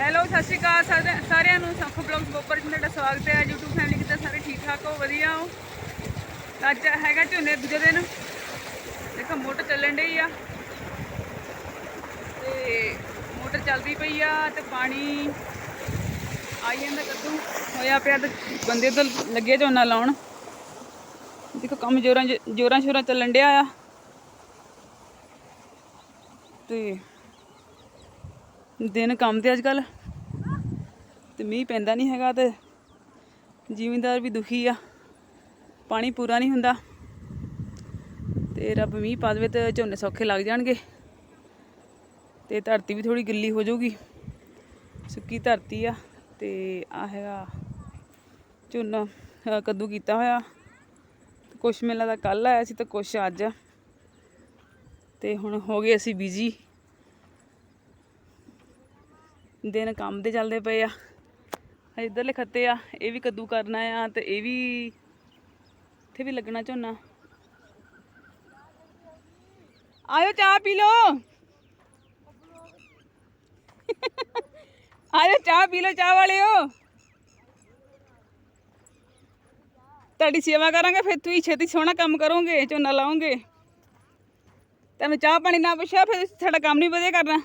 Hello ਸਤਿ ਸ਼੍ਰੀ ਅਕਾਲ ਸਾਰੇ- ਸਾਰਿਆਂ ਨੂੰ। ਸੱਖ ਬਲੌਗਸ ਬੋਪਰ ਜੀ ਤੁਹਾਡਾ ਸਵਾਗਤ ਹੈ। YouTube ਫੈਮਿਲੀ ਕਿੱਦਾਂ? ਸਾਰੇ ਠੀਕ ਠਾਕ ਹੋ? ਵਧੀਆ ਹੋ? ਅੱਜ ਹੈਗਾ ਝੋਨੇ ਦੂਜੇ ਦਿਨ। ਦੇਖੋ, ਮੋਟਰ ਚੱਲਣ ਡਈ ਆ। ਤੇ ਮੋਟਰ ਚੱਲਦੀ ਪਈ ਆ ਤੇ ਪਾਣੀ ਆਈ ਜਾਂਦਾ ਕੱਦੂ। ਹੋਇਆ ਪਿਆ ਤੇ ਬੰਦੇ ਉਧਰ ਲੱਗੇ ਝੋਨਾ ਲਾਉਣ। ਦੇਖੋ, ਕੰਮ ਜੋਰਾਂ ਜੋਰਾਂ ਸ਼ੋਰਾਂ ਚੱਲਣ ਡਿਆ ਆ। ਤੇ ਦਿਨ ਕੰਮ ਤੇ ਅੱਜ ਕੱਲ ਤੇ ਮੀਂਹ ਪੈਂਦਾ ਨਹੀਂ ਹੈਗਾ ਤੇ ਜ਼ਿਮੀਂਦਾਰ ਵੀ ਦੁਖੀ ਆ। ਪਾਣੀ ਪੂਰਾ ਨਹੀਂ ਹੁੰਦਾ। ਤੇ ਰੱਬ ਮੀਂਹ ਪਾ ਦੇਵੇ ਤੇ ਝੋਨੇ ਸੌਖੇ ਲੱਗ ਜਾਣਗੇ। ਤੇ ਧਰਤੀ ਵੀ ਥੋੜੀ ਗਿੱਲੀ ਹੋ ਜਾਊਗੀ। ਸੁੱਕੀ ਧਰਤੀ ਆ ਤੇ ਆ ਹੈਗਾ ਝੋਨਾ ਕੱਦੂ ਕੀਤਾ ਹੋਇਆ। ਕੁਛ ਮੇਲਾ ਦਾ ਕੱਲ ਆਇਆ ਸੀ ਤੇ ਕੁਛ ਅੱਜ। ਆ। ਤੇ ਹੁਣ ਹੋ ਗਏ ਅਸੀਂ ਬਿਜ਼ੀ ਦਿਨ ਕੰਮ ਦੇ ਚੱਲਦੇ ਪਏ ਆ। ਆ ਇਧਰਲੇ ਖੱਤੇ ਆ, ਇਹ ਵੀ ਕੱਦੂ ਕਰਨਾ ਆ ਤੇ ਇਹ ਵੀ ਇੱਥੇ ਵੀ ਲੱਗਣਾ ਝੋਨਾ। ਆਇਓ ਚਾਹ ਪੀ ਲੋ ਆਇਓ ਚਾਹ ਪੀ ਲੋ ਚਾਹ ਵਾਲਿਓ। ਤੁਹਾਡੀ ਸੇਵਾ ਕਰਾਂਗੇ, ਫਿਰ ਤੁਸੀਂ ਛੇਤੀ ਸੋਹਣਾ ਕੰਮ ਕਰੋਗੇ, ਝੋਨਾ ਲਾਓਗੇ। ਤੁਹਾਨੂੰ ਚਾਹ ਪਾਣੀ ਨਾ ਪੁੱਛਿਆ, ਫਿਰ ਸਾਡਾ ਕੰਮ ਨਹੀਂ ਵਧੀਆ ਕਰਨਾ।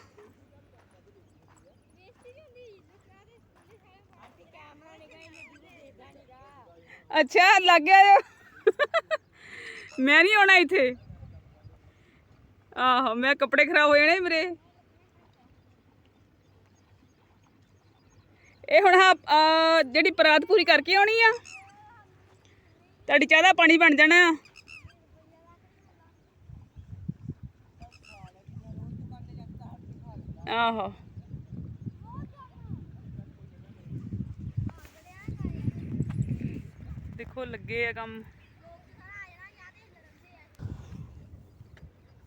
ਅੱਛਾ, ਲੱਗ ਗਿਆ ਮੈਂ ਨਹੀਂ ਆਉਣਾ ਇੱਥੇ। ਆਹੋ, ਮੈਂ ਕੱਪੜੇ ਖਰਾਬ ਹੋ ਜਾਣੇ ਮੇਰੇ ਇਹ ਹੁਣ ਹਾਂ ਜਿਹੜੀ ਪਰਾਤ ਪੂਰੀ ਕਰਕੇ ਆਉਣੀ ਆ, ਤੁਹਾਡੀ ਚਾਹ ਦਾ ਪਾਣੀ ਬਣ ਜਾਣਾ। ਆਹੋ। ਦੇਖੋ, ਲੱਗੇ ਆ ਕੰਮ।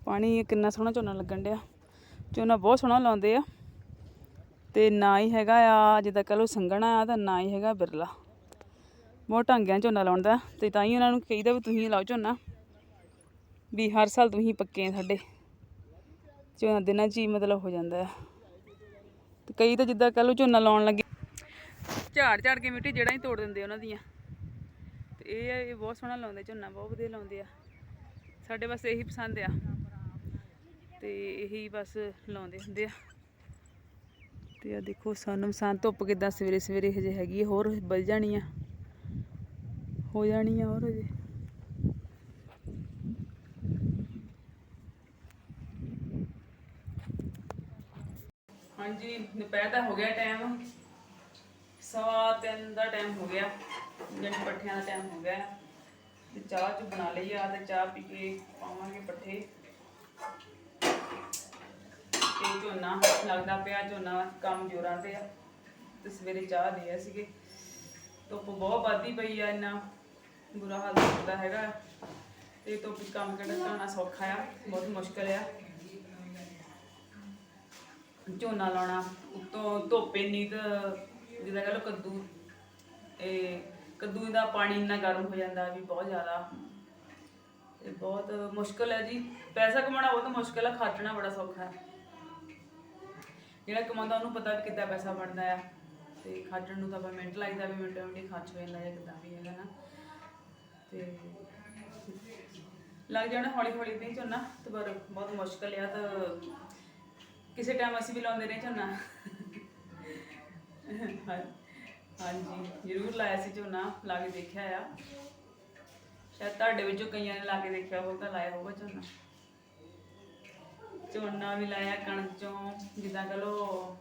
ਪਾਣੀ ਕਿੰਨਾ ਸੋਹਣਾ ਝੋਨਾ ਲੱਗਣ ਡਿਆ। ਝੋਨਾ ਬਹੁਤ ਸੋਹਣਾ ਲਾਉਂਦੇ ਆ। ਤੇ ਨਾ ਹੀ ਹੈਗਾ ਆ ਜਿੱਦਾਂ ਕਹ ਲੋ ਸੰਘਣਾ ਆ, ਤਾਂ ਨਾ ਹੀ ਹੈਗਾ ਬਿਰਲਾ। ਬਹੁਤ ਢੰਗਿਆਂ ਝੋਨਾ ਲਾਉਣ ਦਾ। ਤੇ ਤਾਂ ਹੀ ਉਹਨਾਂ ਨੂੰ ਕਹੀਦਾ ਵੀ ਤੁਸੀਂ ਲਾਓ ਝੋਨਾ। ਵੀ ਹਰ ਸਾਲ ਤੁਸੀਂ ਪੱਕੇ ਆ ਸਾਡੇ। ਝੋਨਾ ਦਿਨਾਂ 'ਚ ਹੀ ਮਤਲਬ ਹੋ ਜਾਂਦਾ ਹੈ ਤੇ ਕਈ ਤਾਂ ਜਿੱਦਾਂ ਕਹ ਲੋ ਝੋਨਾ ਲਾਉਣ ਲੱਗੇ। ਝਾੜ ਝਾੜ ਕੇ ਮਿੱਟੀ ਜੜਾਂ ਹੀ ਤੋੜ ਦਿੰਦੇ ਉਹਨਾਂ ਦੀਆਂ। ਇਹ ਆ, ਇਹ ਬਹੁਤ ਸੋਹਣਾ ਲਾਉਂਦੇ ਝੋਨਾ ਬਹੁਤ ਵਧੀਆ ਲਾਉਂਦੇ ਆ। ਸਾਡੇ ਬਸ ਇਹੀ ਪਸੰਦ ਆ। ਤੇ ਇਹੀ ਬਸ ਲਾਉਂਦੇ ਹੁੰਦੇ ਆ। ਤੇ ਆ ਦੇਖੋ ਸਾਨੂੰ ਸਾਂ ਧੁੱਪ ਕਿਦਾਂ ਸਵੇਰੇ ਸਵੇਰੇ ਹਜੇ ਹੈਗੀ ਹੋਰ ਵੱਜ ਜਾਣੀ ਆ। ਹੋ ਜਾਣੀ ਆ ਹੋਰ ਹਜੇ। ਹਾਂਜੀ ਦੁਪਹਿਰ ਦਾ ਹੋ ਗਿਆ ਟਾਈਮ। ਸਵਾ ਤਿੰਨ ਦਾ ਟਾਈਮ ਹੋ ਗਿਆ। ਜਨ ਪੱਠਿਆਂ ਦਾ ਟਾਈਮ ਹੋ ਗਿਆ। ਤੇ ਚਾਹ ਚ ਬਣਾ ਲਈ ਆ ਤੇ ਚਾਹ ਪੀ ਕੇ ਪਾਵਾਂਗੇ ਪੱਠੇ। ਤੇ ਝੋਨਾ ਲੱਗਦਾ ਪਿਆ, ਝੋਨਾ ਕੰਮ ਜੋਰਾਂ ਤੇ ਆ। ਤੇ ਸਵੇਰੇ ਚਾਹ ਲਿਆ ਸੀਗੇ। ਧੁੱਪ ਬਹੁਤ ਵੱਧਦੀ ਪਈ ਆ, ਇੰਨਾ ਬੁਰਾ ਹਾਲ ਹੁੰਦਾ ਹੈਗਾ। ਤੇ ਧੁੱਪ ਕੰਮ ਕਰਨਾ ਸੌਖਾ ਆ, ਬਹੁਤ ਮੁਸ਼ਕਲ ਆ। ਝੋਨਾ ਲਾਉਣਾ, ਉਤੋਂ ਧੁੱਪ ਇੰਨੀ ਤਾਂ ਜਿੱਦਾਂ ਕਹ ਲਓ ਕੱਦੂ, ਇਹ ਕੱਦੂ ਦਾ ਪਾਣੀ ਇੰਨਾ ਗਰਮ ਹੋ ਜਾਂਦਾ ਵੀ ਬਹੁਤ ਜ਼ਿਆਦਾ। ਇਹ ਬਹੁਤ ਮੁਸ਼ਕਲ ਹੈ ਜੀ। ਪੈਸਾ ਕਮਾਉਣਾ ਬਹੁਤ ਮੁਸ਼ਕਲ ਹੈ, ਖਰਚਣਾ ਬੜਾ ਸੌਖਾ ਹੈ। ਜਿਹੜਾ ਕਮਾਉਂਦਾ ਉਹਨੂੰ ਪਤਾ ਵੀ ਕਿੱਦਾਂ ਪੈਸਾ ਬਣਦਾ ਆ। ਤੇ ਖਰਚਣ ਨੂੰ ਤਾਂ ਆਪਾਂ ਮਿੰਟ ਲੱਗਦਾ ਵੀ ਮਿੰਟ ਮਿੰਟ ਖਰਚ ਹੋ ਜਾਂਦਾ ਜਾਂ ਕਿੱਦਾਂ ਵੀ ਹੈਗਾ ਨਾ। ਤੇ ਲੱਗ ਜਾਣਾ ਹੌਲੀ ਹੌਲੀ ਨਹੀਂ ਝੋਨਾ, ਤੇ ਪਰ ਬਹੁਤ ਮੁਸ਼ਕਲ ਆ ਤਾਂ ਕਿਸੇ ਟਾਈਮ ਅਸੀਂ ਵੀ ਲਾਉਂਦੇ ਰਹੇ ਝੋਨਾ। ਹਾਂਜੀ, ਜ਼ਰੂਰ ਲਾਇਆ ਸੀ ਝੋਨਾ, ਲਾ ਕੇ ਦੇਖਿਆ ਆ। ਸ਼ਾਇਦ ਤੁਹਾਡੇ ਵਿੱਚੋਂ ਕਈਆਂ ਨੇ ਲਾ ਕੇ ਦੇਖਿਆ ਹੋਊਗਾ ਲਾਇਆ ਹੋਊਗਾ ਝੋਨਾ। ਝੋਨਾ ਵੀ ਲਾਇਆ ਕਣਕ ਚੋਂ, ਜਿੱਦਾਂ ਕਹ ਲੋ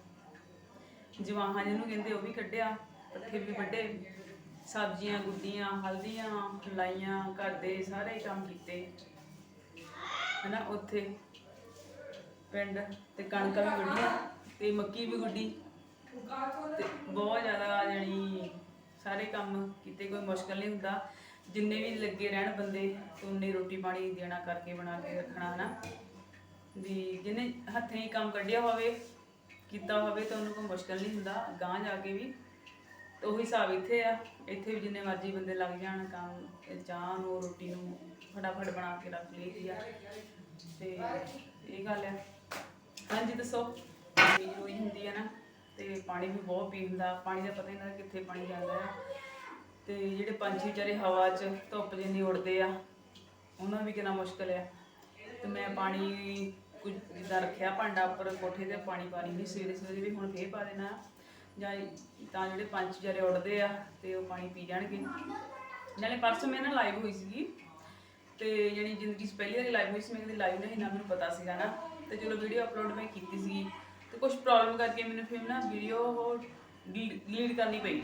ਜਵਾਹਾਂ ਜਿਹਨੂੰ ਕਹਿੰਦੇ ਉਹ ਵੀ ਕੱਢਿਆ, ਪੱਠੇ ਵੀ ਵੱਡੇ ਸਬਜ਼ੀਆਂ ਗੁੱਡੀਆਂ, ਹਲਦੀਆਂ ਲਾਈਆਂ, ਘਰ ਦੇ ਸਾਰੇ ਕੰਮ ਕੀਤੇ। ਹਨਾ, ਉੱਥੇ ਪਿੰਡ ਤੇ ਕਣਕਾਂ ਵੀ ਵੱਢੀਆਂ ਤੇ ਮੱਕੀ ਵੀ ਗੁੱਡੀ। ਤੇ ਬਹੁਤ ਜ਼ਿਆਦਾ ਜਾਣੀ ਸਾਰੇ ਕੰਮ ਕੀਤੇ ਕੋਈ ਮੁਸ਼ਕਲ ਨਹੀਂ ਹੁੰਦਾ। ਜਿੰਨੇ ਵੀ ਲੱਗੇ ਰਹਿਣ ਬੰਦੇ ਉਨੇ ਰੋਟੀ ਪਾਣੀ ਦੇਣਾ ਕਰਕੇ ਬਣਾ ਕੇ ਰੱਖਣਾ ਹਨਾ? ਵੀ ਜਿਹਨੇ ਹੱਥੀਂ ਹੀ ਕੰਮ ਕੱਢਿਆ ਹੋਵੇ ਕੀਤਾ ਹੋਵੇ ਤਾਂ ਉਹਨੂੰ ਕੋਈ ਮੁਸ਼ਕਲ ਨਹੀਂ ਹੁੰਦਾ। ਗਾਂ ਜਾ ਕੇ ਵੀ ਤੇ ਉਹੀ ਹਿਸਾਬ ਇੱਥੇ ਆ। ਇੱਥੇ ਵੀ ਜਿੰਨੇ ਮਰਜ਼ੀ ਬੰਦੇ ਲੱਗ ਜਾਣ ਕੰਮ ਚਾਹ ਨੂੰ ਰੋਟੀ ਨੂੰ ਫਟਾਫਟ ਬਣਾ ਕੇ ਰੱਖ ਲਈ ਆ। ਤੇ ਇਹ ਗੱਲ ਆ। ਹਾਂਜੀ ਦੱਸੋ। ਜ਼ਰੂਰੀ ਹੁੰਦੀ ਹੈ ਨਾ। ਤੇ ਪਾਣੀ ਵੀ ਬਹੁਤ ਪੀਂਦਾ, ਪਾਣੀ ਦਾ ਪਤਾ ਹੀ ਨਹੀਂ ਕਿੱਥੇ ਪਾਣੀ ਜਾਂਦਾ ਆ। ਤੇ ਜਿਹੜੇ ਪੰਛੀ ਵਿਚਾਰੇ ਹਵਾ 'ਚ ਧੁੱਪ ਜਿੰਨੀ ਉੱਡਦੇ ਆ, ਉਹਨਾਂ ਵੀ ਕਿੰਨਾ ਮੁਸ਼ਕਲ ਆ। ਤੇ ਮੈਂ ਪਾਣੀ ਕੁਝ ਜਿੱਦਾਂ ਰੱਖਿਆ ਭਾਂਡਾ ਉੱਪਰ, ਕੋਠੇ ਤੇ ਪਾਣੀ ਪਾਣੀ ਨਹੀਂ, ਸਵੇਰੇ ਸਵੇਰੇ ਵੀ ਹੁਣ ਫੇਰ ਪਾ ਦੇਣਾ। ਜਾਂ ਤਾਂ ਜਿਹੜੇ ਪੰਛੀ ਵਿਚਾਰੇ ਉੱਡਦੇ ਆ, ਤੇ ਉਹ ਪਾਣੀ ਪੀ ਜਾਣਗੇ। ਨਾਲੇ ਪਰਸੋਂ ਮੈਂ ਨਾ ਲਾਈਵ ਹੋਈ ਸੀਗੀ, ਤੇ ਜਿਹੜੀ ਜ਼ਿੰਦਗੀ 'ਚ ਪਹਿਲੀ ਵਾਰੀ ਲਾਈਵ ਹੋਈ ਸੀ, ਮੈਂ ਕਦੇ ਲਾਈਵ ਨਹੀਂ ਨਾ ਮੈਨੂੰ ਪਤਾ ਸੀਗਾ ਨਾ। ਤੇ ਜਦੋਂ ਵੀਡੀਓ ਅਪਲੋਡ ਮੈਂ ਕੀਤੀ ਸੀਗੀ ਤੇ ਕੁਝ ਪ੍ਰੋਬਲਮ ਕਰਕੇ ਮੈਨੂੰ ਫਿਰ ਨਾ ਵੀਡੀਓ ਉਹ ਡਿਲੀਟ ਕਰਨੀ ਪਈ।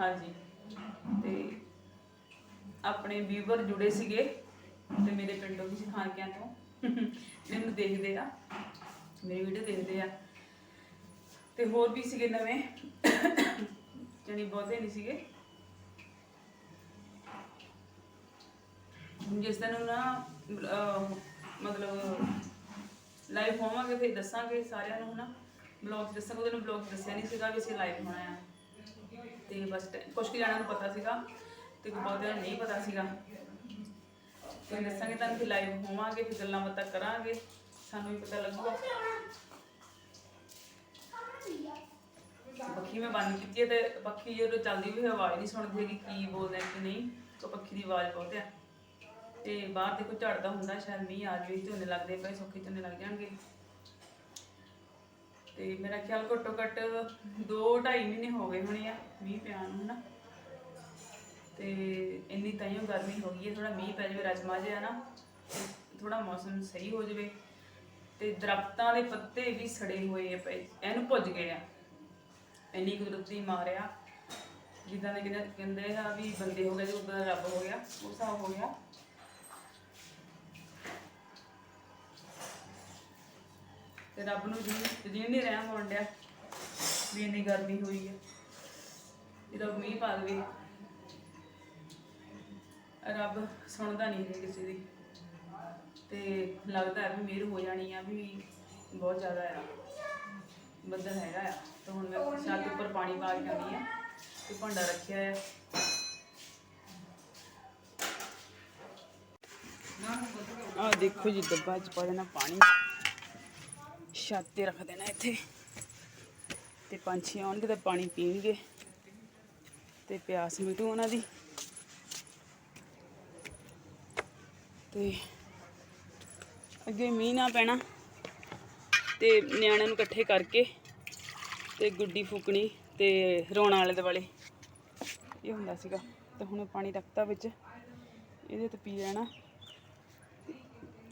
ਹਾਂਜੀ। ਤੇ ਆਪਣੇ ਵੀਵਰ ਜੁੜੇ ਸੀਗੇ, ਤੇ ਮੇਰੇ ਪਿੰਡੋਂ ਵੀ ਖਾਨਕਿਆਂ ਤੋਂ। ਮੈਨੂੰ ਦੇਖਦੇ ਆ। ਮੇਰੀ ਵੀਡੀਓ ਦੇਖਦੇ ਆ। ਤੇ ਹੋਰ ਵੀ ਸੀਗੇ ਨਵੇਂ। ਜਾਣੀ ਬਹੁਤੇ ਨਹੀਂ ਸੀਗੇ। ਜਿਸ ਦਿਨ ਨਾ ਮਤਲਬ ਲਾਈਵ ਹੋਵਾਂਗੇ, ਫਿਰ ਦੱਸਾਂਗੇ ਸਾਰਿਆਂ ਨੂੰ ਹਨਾ। ਬਲੌਗ ਦੱਸਾਂਗੇ, ਉਹਦੇ ਨੂੰ ਬਲੌਗ ਦੱਸਿਆ ਨਹੀਂ ਸੀਗਾ ਵੀ ਅਸੀਂ ਲਾਈਵ ਹੋਣਾ ਆ। ਤੇ ਬਸ ਟ- ਕੁਛ ਕੁ ਜਣਿਆਂ ਨੂੰ ਪਤਾ ਸੀਗਾ, ਤੇ ਬਹੁਤਿਆਂ ਨੂੰ ਨਹੀਂ ਪਤਾ ਸੀਗਾ। ਤੇ ਦੱਸਾਂਗੇ ਤੁਹਾਨੂੰ ਕਿ ਲਾਈਵ ਹੋਵਾਂਗੇ, ਫਿਰ ਗੱਲਾਂ ਬਾਤਾਂ ਕਰਾਂਗੇ, ਸਾਨੂੰ ਵੀ ਪਤਾ ਲੱਗੂਗਾ। ਪੱਖੀ ਮੈਂ ਬੰਦ ਕੀਤੀ ਹੈ ਤੇ ਪੱਖੀ ਜਦੋਂ ਚੱਲਦੀ ਵੀ ਆਵਾਜ਼ ਨਹੀਂ ਸੁਣਦੀ ਹੈਗੀ ਕੀ ਬੋਲਦੇ ਕਿ ਨਹੀਂ। ਤਾਂ ਪੱਖੀ ਦੀ ਆਵਾਜ਼ ਬਹੁਤ ਆ। ਤੇ ਬਾਹਰ ਦੇ ਕੋਈ ਝੜਦਾ ਹੁੰਦਾ, ਸ਼ਾਇਦ ਮੀਂਹ ਆ ਜਾਵੇ, ਝੋਨੇ ਲੱਗਦੇ ਪਏ ਸੁੱਕੇ ਝੋਨੇ ਲੱਗ ਜਾਣਗੇ। ਤੇ ਮੇਰਾ ਖਿਆਲ ਘੱਟੋ ਘੱਟ 2 2.5 ਮਹੀਨੇ ਹੋ ਗਏ ਹੋਣੇ ਆ ਮੀਂਹ ਪਿਆ ਨੂੰ, ਹਨਾ। ਤੇ ਇੰਨੀ ਤਾਈਓ ਗਰਮੀ ਹੋ ਗਈ ਹੈ ਥੋੜਾ ਮੀਂਹ ਪੈ ਜਾਵੇ ਰਜਮਾ ਜਿਹਾ ਨਾ ਥੋੜਾ ਮੌਸਮ ਸਹੀ ਹੋ ਜਾਵੇ। ਤੇ ਦਰਖਤਾਂ ਦੇ ਪੱਤੇ ਵੀ ਸੜੇ ਹੋਏ ਆ, ਪਏ, ਇਹਨੂੰ ਭੁੱਜ ਗਏ ਆ। ਇੰਨੀ ਕੁਦਰਤੀ ਮਾਰਿਆ ਜਿੱਦਾਂ ਦੇ ਕਹਿੰਦੇ ਆ ਵੀ ਬੰਦੇ ਹੋ ਗਏ ਤੇ ਉਦਾਂ ਰੱਬ ਹੋ ਗਿਆ, ਉਹ ਸਭ ਹੋ ਗਿਆ। ਤੇ ਰੱਬ ਨੂੰ ਜੀ ਨਹੀਂ ਰਹਿਮ ਹੋਣ ਡਿਆ ਵੀ ਇੰਨੀ ਗਰਮੀ ਹੋਈ ਹੈ ਜਦੋਂ ਮੀਂਹ ਪਾ ਦੇਵੇ, ਰੱਬ ਸੁਣਦਾ ਨਹੀਂ ਹੈ ਕਿਸੇ ਦੀ। ਤੇ ਲੱਗਦਾ ਹੈ ਵੀ ਮਿਹਰ ਹੋ ਜਾਣੀ ਆ, ਵੀ ਬਹੁਤ ਜ਼ਿਆਦਾ ਆ। ਬੱਦਲ ਹੈਗਾ ਆ। ਤੇ ਹੁਣ ਮੈਂ ਛੱਤ ਉੱਪਰ ਪਾਣੀ ਪਾ ਕੇ ਆਉਂਦੀ ਆ ਤੇ ਭਾਂਡਾ ਰੱਖਿਆ ਆ। ਆ ਦੇਖੋ ਜੀ, ਡੱਬਾ ਚ ਪਾ ਦੇਣਾ ਪਾਣੀ। ਛੱਤ ਤੇ ਰੱਖ ਦੇਣਾ ਇੱਥੇ। ਤੇ ਪੰਛੀ ਆਉਣਗੇ ਤਾਂ ਪਾਣੀ ਪੀਣਗੇ। ਤੇ ਪਿਆਸ ਮਿਟੂ ਉਹਨਾਂ ਦੀ। ਤੇ ਅੱਗੇ ਮੀਂਹ ਨਾ ਪੈਣਾ। ਤੇ ਨਿਆਣਿਆਂ ਨੂੰ ਇਕੱਠੇ ਕਰਕੇ ਤੇ ਗੁੱਡੀ ਫੂਕਣੀ ਤੇ ਰੋਣਾ ਵਾਲੇ ਦੁਆਲੇ। ਇਹ ਹੁੰਦਾ ਸੀਗਾ। ਤੇ ਹੁਣ ਪਾਣੀ ਰੱਖਤਾ ਵਿੱਚ। ਇਹਦੇ ਤੇ ਪੀ ਲੈਣਾ।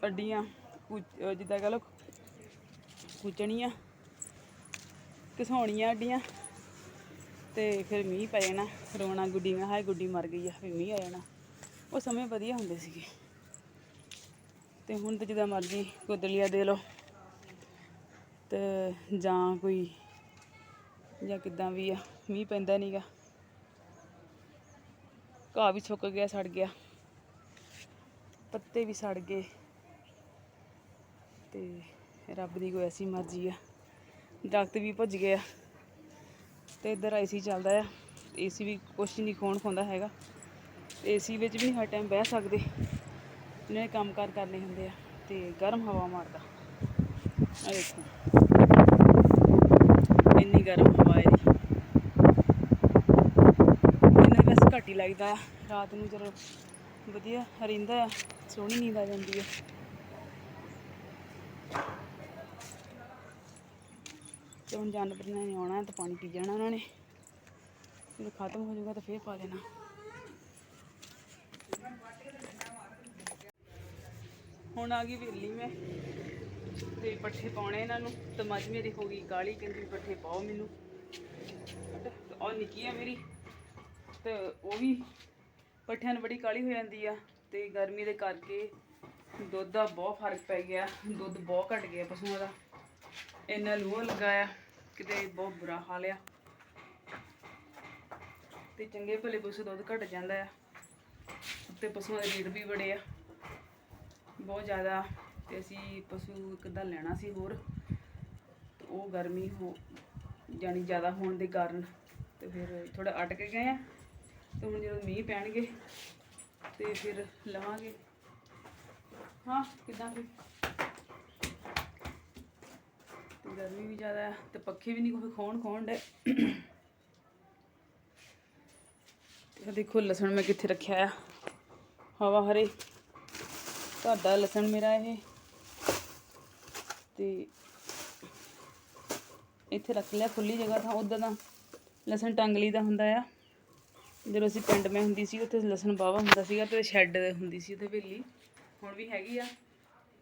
ਅੱਡੀਆਂ ਕੁ- ਜਿੱਦਾਂ ਕਹ ਲਓ ਕੁਚਣੀਆਂ ਘਸਾਉਣੀਆਂ ਅੱਡੀਆਂ ਤੇ ਫਿਰ ਮੀਂਹ ਪੈ ਜਾਣਾ, ਰੋਣਾ ਗੁੱਡੀ ਮੈਂ ਹਾਏ ਗੁੱਡੀ ਮਰ ਗਈ ਆ, ਫਿਰ ਮੀਂਹ ਆ ਜਾਣਾ। ਉਹ ਸਮੇਂ ਵਧੀਆ ਹੁੰਦੇ ਸੀਗੇ। ਤੇ ਹੁਣ ਤਾਂ ਜਿੱਦਾਂ ਮਰਜ਼ੀ ਕੁਦਲੀਆ ਦੇ ਲਓ ਤੇ ਜਾਂ ਕੋਈ ਜਾਂ ਕਿੱਦਾਂ ਵੀ ਆ, ਮੀਂਹ ਪੈਂਦਾ ਨਹੀਂਗਾ ਘਾਹ ਵੀ ਸੁੱਕ ਗਿਆ, ਸੜ ਗਿਆ। ਪੱਤੇ ਵੀ ਸੜ ਗਏ। ਤੇ ਰੱਬ ਦੀ ਕੋਈ ਐਸੀ ਮਰਜ਼ੀ ਆ। ਦਰਖਤ ਵੀ ਭੱਜ ਗਏ ਆ ਤੇ ਇੱਧਰ ਏਸੀ ਚੱਲਦਾ ਆ। ਏਸੀ ਵੀ ਕੁਛ ਨਹੀਂ ਖੋਣ ਖਾਂਦਾ ਹੈਗਾ। ਏਸੀ ਵਿੱਚ ਵੀ ਨਹੀਂ ਹਰ ਟਾਈਮ ਬਹਿ ਸਕਦੇ। ਇਹਨੇ ਕੰਮ ਕਾਰ ਕਰਨੇ ਹੁੰਦੇ ਆ ਤੇ ਗਰਮ ਹਵਾ ਮਾਰਦਾ। ਆ ਦੇਖੋ। ਇੰਨੀ ਗਰਮ ਹਵਾ ਹੈ ਇਹਨਾਂ ਵੈਸੇ ਘੱਟ ਹੀ ਲੱਗਦਾ ਆ। ਰਾਤ ਨੂੰ ਚਲੋ ਵਧੀਆ ਰਹਿੰਦਾ ਆ, ਸੋਹਣੀ ਨੀਂਦ ਆ ਜਾਂਦੀ ਆ। ਤੇ ਹੁਣ ਜਾਨਵਰਾਂ ਨੇ ਆਉਣਾ ਤਾਂ ਪਾਣੀ ਪੀ ਜਾਣਾ ਉਹਨਾਂ ਨੇ। ਜਦੋਂ ਖਤਮ ਹੋ ਜਾਊਗਾ ਤਾਂ ਫੇਰ ਪਾ ਦੇਣਾ। ਹੁਣ ਆ ਗਈ ਵੇਲੀ ਮੈਂ। ਤੇ ਪੱਠੇ ਪਾਉਣੇ ਇਹਨਾਂ ਨੂੰ। ਤੇ ਮੱਝ ਮੇਰੀ ਹੋ ਗਈ ਕਾਲੀ, ਕਹਿੰਦੀ ਪੱਠੇ ਪਾਓ ਮੈਨੂੰ। ਤੇ ਨਿੱਕੀ ਆ ਮੇਰੀ। ਤੇ ਉਹ ਵੀ ਪੱਠਿਆਂ ਨੂੰ ਬੜੀ ਕਾਲੀ ਹੋ ਜਾਂਦੀ ਆ। ਤੇ ਗਰਮੀ ਦੇ ਕਰਕੇ ਦੁੱਧ ਦਾ ਬਹੁਤ ਫ਼ਰਕ ਪੈ ਗਿਆ। ਦੁੱਧ ਬਹੁਤ ਘਟ ਗਿਆ ਪਸ਼ੂਆਂ ਦਾ। ਇੰਨਾ ਲੂਹ ਲਗਾਇਆ। ਕਿਤੇ ਬਹੁਤ ਬੁਰਾ ਹਾਲ ਆ। ਤੇ ਚੰਗੇ ਭਲੇ ਪਸ਼ੂ ਦੁੱਧ ਘਟ ਜਾਂਦਾ ਆ। ਤੇ ਪਸ਼ੂਆਂ ਦੇ ਰੇਟ ਵੀ ਬੜੇ ਆ। ਬਹੁਤ ਜ਼ਿਆਦਾ। ਤੇ ਅਸੀਂ ਪਸ਼ੂ ਇੱਕ ਅੱਧਾ ਲੈਣਾ ਸੀ ਹੋਰ। ਤੇ ਉਹ ਗਰਮੀ ਹੋ ਜਾਣੀ ਜ਼ਿਆਦਾ ਹੋਣ ਦੇ ਕਾਰਨ ਤੇ ਫਿਰ ਥੋੜਾ ਅਟਕ ਗਏ ਆ। ਤੇ ਹੁਣ ਜਦੋਂ ਮੀਂਹ ਪੈਣਗੇ ਤੇ ਫਿਰ ਲਵਾਂਗੇ। ਹਾਂ, ਕਿਦਾਂ ਵੀ ਤੇ ਗਰਮੀ ਵੀ ਜ਼ਿਆਦਾ ਹੈ ਤੇ ਪੱਖੇ ਵੀ ਨਹੀਂ, ਕੋਈ ਖੋਣ ਖੋਣ ਡੇ ਤੇ ਦੇਖੋ ਲਸਣ ਮੈਂ ਕਿੱਥੇ ਰੱਖਿਆ ਆ। ਹਵਾ ਹਰੇ। ਤੁਹਾਡਾ ਲਸਣ ਮੇਰਾ ਇਹ। ਤੇ ਇੱਥੇ ਰੱਖ ਲਿਆ ਖੁੱਲੀ ਜਗ੍ਹਾ ਤਾਂ ਉਦਾਂ ਦਾ ਲਸਣ ਟੰਗਲੀ ਦਾ ਹੁੰਦਾ ਆ। ਜਦੋਂ ਅਸੀਂ ਪਿੰਡ ਮੈਂ ਹੁੰਦੀ ਸੀ, ਉੱਥੇ ਲਸਣ ਬਾਵਾ ਹੁੰਦਾ ਸੀਗਾ ਤੇ ਸ਼ੈੱਡ ਹੁੰਦੀ ਸੀ, ਉੱਥੇ ਵੇਲੀ। ਹੁਣ ਵੀ ਹੈਗੀ ਆ।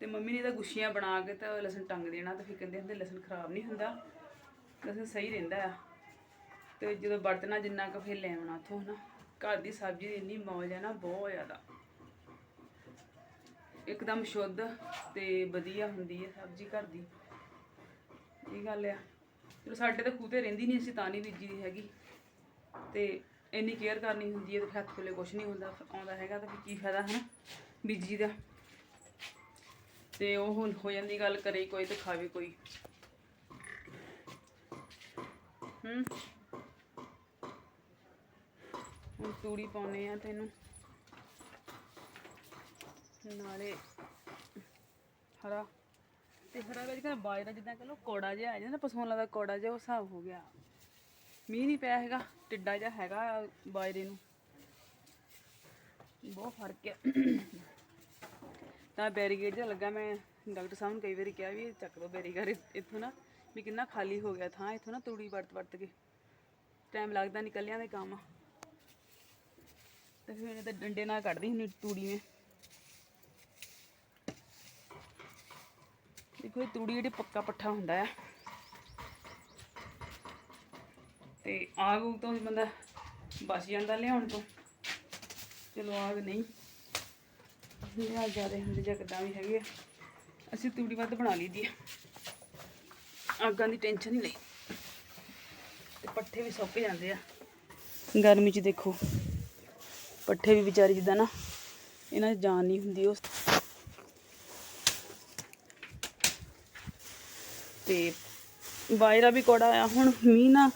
ਤੇ ਮੰਮੀ ਨੇ ਤਾਂ ਗੁੱਛੀਆਂ ਬਣਾ ਕੇ ਤਾਂ ਲਸਣ ਟੰਗ ਦੇਣਾ ਤੇ ਫਿਰ ਕਹਿੰਦੇ ਹੁੰਦੇ ਲਸਣ ਖਰਾਬ ਨਹੀਂ ਹੁੰਦਾ, ਲਸਣ ਸਹੀ ਰਹਿੰਦਾ ਆ। ਤੇ ਜਦੋਂ ਵਰਤਣਾ ਜਿੰਨਾ ਕੁ ਫਿਰ ਲੈ ਆਉਣਾ ਉੱਥੋਂ ਨਾ ਘਰ ਦੀ ਸਬਜ਼ੀ ਦੀ ਇੰਨੀ ਮੌਜ ਹੈ ਨਾ, ਬਹੁਤ ਜ਼ਿਆਦਾ। ਇੱਕਦਮ ਸ਼ੁੱਧ ਤੇ ਵਧੀਆ ਹੁੰਦੀ ਹੈ ਸਬਜ਼ੀ ਘਰ ਦੀ। ਇਹ ਗੱਲ ਆ। ਚਲੋ ਸਾਡੇ ਤਾਂ ਖੂਹ ਤੇ ਰਹਿੰਦੀ ਨਹੀਂ ਅਸੀਂ ਤਾਂ ਨਹੀਂ ਬੀਜੀ ਦੀ ਹੈਗੀ। ਤੇ ਇੰਨੀ ਕੇਅਰ ਕਰਨੀ ਹੁੰਦੀ ਹੈ ਤੇ ਹੱਥ ਕੋਲੇ ਕੁਝ ਨਹੀਂ ਹੁੰਦਾ, ਆਉਂਦਾ ਹੈਗਾ ਤਾਂ ਫਿਰ ਕੀ ਫਾਇਦਾ ਹੈ ਨਾ ਬੀਜੀ ਦਾ। ਤੇ ਉਹ ਹੁਣ ਹੋ ਜਾਂਦੀ ਗੱਲ ਕਰੇ ਕੋਈ ਤੇ ਖਾਵੇ ਕੋਈ। ਹੂੰ? ਹੁਣ ਤੂੜੀ ਪਾਉਨੇ ਆ ਤੈਨੂੰ। ਨਾਲੇ ਹਰਾ। ਤੇ ਹਰਾ ਵਿੱਚ ਕਹਿੰਦਾ ਬਾਜਰਾ, ਜਿੱਦਾਂ ਕਹ ਲੋ ਕੋੜਾ ਜਿਹਾ ਆ ਜਾਂਦਾ ਪਸੋਲਾ ਦਾ ਕੋੜਾ ਜਿਹਾ, ਉਹ ਹਿਸਾਬ ਹੋ ਗਿਆ। ਮੀਂਹ ਨਹੀਂ ਪਿਆ ਹੈਗਾ, ਟਿੱਡਾ ਜਿਹਾ ਹੈਗਾ ਬਾਜਰੇ ਨੂੰ। ਬਹੁਤ ਫ਼ਰਕ ਹੈ ਤਾਂ ਬੈਰੀਗੇਡ ਜਿਹਾ ਲੱਗਾ ਮੈਂ, ਡਾਕਟਰ ਸਾਹਿਬ ਨੂੰ ਕਈ ਵਾਰੀ ਕਿਹਾ ਵੀ ਚੱਕ ਲਓ ਬੈਰੀਗੇਡ ਇੱਥੋਂ ਨਾ, ਵੀ ਕਿੰਨਾ ਖਾਲੀ ਹੋ ਗਿਆ ਥਾਂ, ਇੱਥੋਂ ਨਾ ਤੂੜੀ ਵਰਤ ਵਰਤ ਕੇ। ਟਾਈਮ ਲੱਗਦਾ ਨਿਕਲਿਆਂ ਦੇ ਕੰਮ। ਤੇ ਫਿਰ ਇਹ ਡੰਡੇ ਨਾਲ ਕੱਢਦੀ ਹੁੰਦੀ ਤੂੜੀ ਮੈਂ ਦੇਖੋ ਇਹ ਤੂੜੀ ਜਿਹੜੀ ਪੱਕਾ ਪੱਠਾ ਹੁੰਦਾ ਆ। ਤੇ ਆਗ ਉਗ ਤੋਂ ਬੰਦਾ ਬਚ ਜਾਂਦਾ ਲਿਆਉਣ ਤੋਂ। ਚਲੋ ਆਗ ਨਹੀਂ। ਲਿਆ ਜ਼ਿਆਦਾ ਹੁੰਦੇ ਜਾਂ ਕਿੱਦਾਂ ਵੀ ਹੈਗੇ ਅਸੀਂ ਤੂੜੀ ਵੱਧ ਬਣਾ ਲਈ ਦੀ ਆਗਾਂ ਦੀ ਟੈਨਸ਼ਨ ਨਹੀਂ। ਲਈ ਤੇ ਪੱਠੇ ਵੀ ਸੁੱਕ ਜਾਂਦੇ ਆ। ਗਰਮੀ 'ਚ ਦੇਖੋ, ਪੱਠੇ ਵੀ ਵਿਚਾਰੇ ਜਿੱਦਾਂ ਨਾ, ਇਹਨਾਂ 'ਚ ਜਾਨ ਨਹੀਂ ਹੁੰਦੀ ਉਸ ਤੇ ਬਾਜਰਾ ਵੀ ਕੋੜਾ ਆ। ਹੁਣ ਮੀਂਹ ਨਾ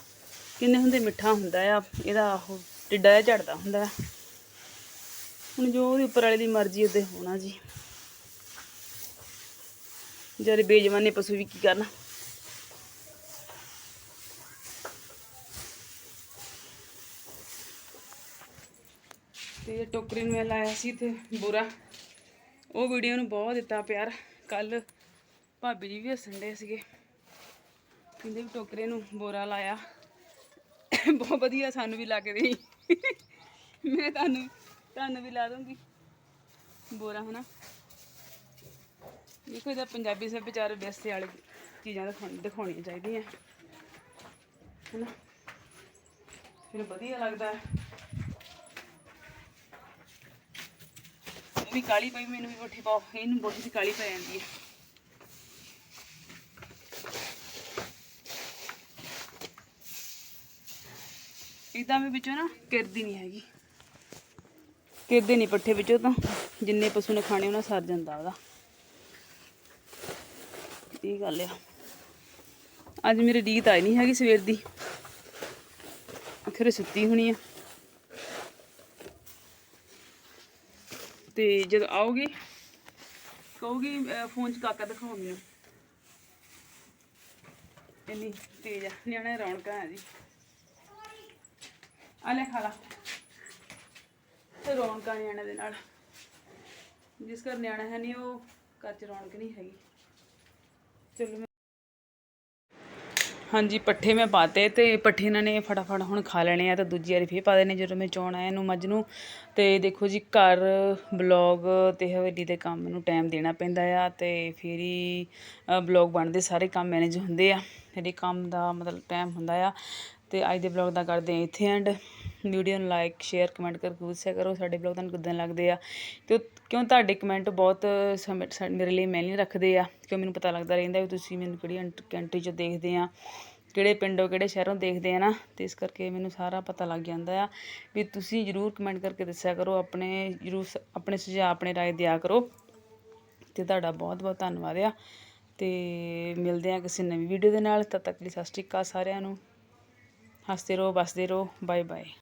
ਕਿੰਨੇ ਹੁੰਦੇ ਮਿੱਠਾ ਹੁੰਦਾ ਆ। ਇਹਦਾ ਉਹ ਟਿੱਡਾ ਜਿਹਾ ਝੜਦਾ ਹੁੰਦਾ ਆ। ਹੁਣ ਜੋ ਉਹਦੇ ਉੱਪਰ ਵਾਲੇ ਦੀ ਮਰਜ਼ੀ ਉਹਦੇ ਹੋਣਾ ਜੀ। ਜਿਹੜੇ ਬੇਜਵਾਨੇ ਪਸ਼ੂ ਵੀ ਕੀ ਕਰਨਾ? ਤੇ ਟੋਕਰੀ ਨੂੰ ਮੈਂ ਲਾਇਆ ਸੀ ਤੇ ਬੁਰਾ। ਉਹ ਵੀਡੀਓ ਨੂੰ ਬਹੁਤ ਦਿੱਤਾ ਪਿਆਰ। ਕੱਲ ਭਾਬੀ ਜੀ ਵੀ ਹੱਸਣ ਡੇ ਸੀਗੇ। ਕਹਿੰਦੇ ਵੀ ਟੋਕਰੇ ਨੂੰ ਬੋਰਾ ਲਾਇਆ। ਬਹੁਤ ਵਧੀਆ ਸਾਨੂੰ ਵੀ ਲੱਗ ਰਹੀ ਮੈਂ ਤੁਹਾਨੂੰ ਤੁਹਾਨੂੰ ਵੀ ਲਾ ਦੂੰਗੀ। ਬੋਰਾ ਹਨਾ ਦੇਖੋ ਇਹਦਾ ਪੰਜਾਬੀ ਸੱਭਿਆਚਾਰ ਵਿਰਸੇ ਵਾਲੀ ਚੀਜ਼ਾਂ ਦਿਖਾਉਣ ਦਿਖਾਉਣੀਆਂ ਚਾਹੀਦੀਆਂ। ਹਨਾ? ਫਿਰ ਵਧੀਆ ਲੱਗਦਾ। ਹੈ ਵੀ ਕਾਲੀ ਪਈ, ਮੈਨੂੰ ਵੀ ਬੋਠੀ ਪਾਓ। ਇਹਨੂੰ ਬੋਠੀ ਦੀ ਕਾਲੀ ਪੈ ਜਾਂਦੀ ਹੈ। ਇਦਾਂ ਵੀ ਵਿੱਚੋਂ ਨਾ ਕਿਰਦੀ ਨਹੀਂ ਹੈਗੀ। ਕਿਰਦੇ ਨਹੀਂ ਪੱਠੇ ਵਿੱਚੋਂ ਤਾਂ ਜਿੰਨੇ ਪਸ਼ੂ ਨੇ ਖਾਣੇ, ਉਹਨਾਂ ਸਰ ਜਾਂਦਾ ਉਹਦਾ। ਇਹ ਗੱਲ ਆ। ਅੱਜ ਮੇਰੀ ਰੀਤ ਆਈ ਨਹੀਂ ਹੈਗੀ ਸਵੇਰ ਦੀ। ਆਖਰੇ ਸੁੱਤੀ ਹੋਣੀ ਆ। ਤੇ ਜਦੋਂ ਆਉਗੀ ਕਹੂਗੀ ਫੋਨ 'ਚ ਕਾਕਾ ਦਿਖਾਓ ਮੈਨੂੰ ਇੰਨੀ ਤੇਜ਼ ਆ। ਨਿਆਣੇ ਰੌਣਕਾਂ ਆ ਜੀ। ਆ ਲੈ ਖਾ ਲਾ। ਰੌਣਕਾਂ ਨਿਆਣੇ ਦੇ ਨਾਲ। ਜਿਸ ਘਰ ਨਿਆਣਾ ਹੈ ਨਹੀਂ, ਉਹ ਘਰ 'ਚ ਰੌਣਕ ਨਹੀਂ ਹੈਗੀ। ਚਲੋ ਹਾਂਜੀ, ਪੱਠੇ ਮੈਂ ਪਾਤੇ ਤੇ ਪੱਠੇ ਇਹਨਾਂ ਨੇ ਫਟਾਫਟ ਹੁਣ ਖਾ ਲੈਣੇ ਆ ਤੇ ਦੂਜੀ ਵਾਰੀ ਫੇਰ ਪਾ ਦੇਣੇ ਜਦੋਂ ਮੈਂ ਚੋਣ ਆਇਆ ਇਹਨੂੰ ਮੱਝ ਨੂੰ। ਤੇ ਦੇਖੋ ਜੀ, ਘਰ ਬਲੌਗ ਤੇ ਹਵੇਲੀ ਦੇ ਕੰਮ ਨੂੰ ਟਾਈਮ ਦੇਣਾ ਪੈਂਦਾ ਆ ਤੇ ਫੇਰ ਹੀ ਬਲੌਗ ਬਣਦੇ ਸਾਰੇ ਕੰਮ ਮੈਨੇਜ ਹੁੰਦੇ ਆ। ਜਿਹੜੇ ਕੰਮ ਦਾ ਮਤਲਬ ਟਾਈਮ ਹੁੰਦਾ ਆ ਤੇ ਅੱਜ ਦੇ ਬਲੌਗ ਦਾ ਕਰਦੇ ਆ ਇੱਥੇ ਐਂਡ ਵੀਡੀਓ ਨੂੰ ਲਾਈਕ ਸ਼ੇਅਰ ਕਮੈਂਟ ਕਰਕੇ ਦੱਸਿਆ ਕਰੋ, ਸਾਡੇ ਬਲੌਗ ਤੁਹਾਨੂੰ ਕਿੱਦਾਂ ਲੱਗਦੇ ਆ। ਤੇ ਕਿਉਂ ਤੁਹਾਡੇ ਕਮੈਂਟ ਬਹੁਤ ਸਮੇਂ ਮੇਰੇ ਲਈ ਮੈਨੇ ਰੱਖਦੇ ਆ? ਕਿਉਂ ਮੈਨੂੰ ਪਤਾ ਲੱਗਦਾ ਰਹਿੰਦਾ ਵੀ ਤੁਸੀਂ ਮੈਨੂੰ ਕਿਹੜੀ ਕੰਟਰੀ 'ਚ ਦੇਖਦੇ ਆ, ਕਿਹੜੇ ਪਿੰਡੋਂ, ਕਿਹੜੇ ਸ਼ਹਿਰੋਂ ਦੇਖਦੇ ਆ ਨਾ? ਤੇ ਇਸ ਕਰਕੇ ਮੈਨੂੰ ਸਾਰਾ ਪਤਾ ਲੱਗ ਜਾਂਦਾ ਆ ਵੀ ਤੁਸੀਂ ਜਰੂਰ ਕਮੈਂਟ ਕਰਕੇ ਦੱਸਿਆ ਕਰੋ, ਆਪਣੇ ਜਰੂਰ ਸ- ਆਪਣੇ ਸੁਝਾਅ, ਆਪਣੇ ਰਾਏ ਦਿਆ ਕਰੋ। ਤੇ ਤੁਹਾਡਾ ਬਹੁਤ ਬਹੁਤ ਧੰਨਵਾਦ ਆ। ਤੇ ਮਿਲਦੇ ਆ ਕਿਸੇ ਨਵੀਂ ਵੀਡੀਓ ਦੇ ਨਾਲ। ਤਦ ਤੱਕ ਲਈ ਸਤਿ ਸ਼੍ਰੀ ਅਕਾਲ ਸਾਰਿਆਂ ਨੂੰ। ਹੱਸਦੇ ਰਹੋ ਬਸਦੇ ਰਹੋ। Bye bye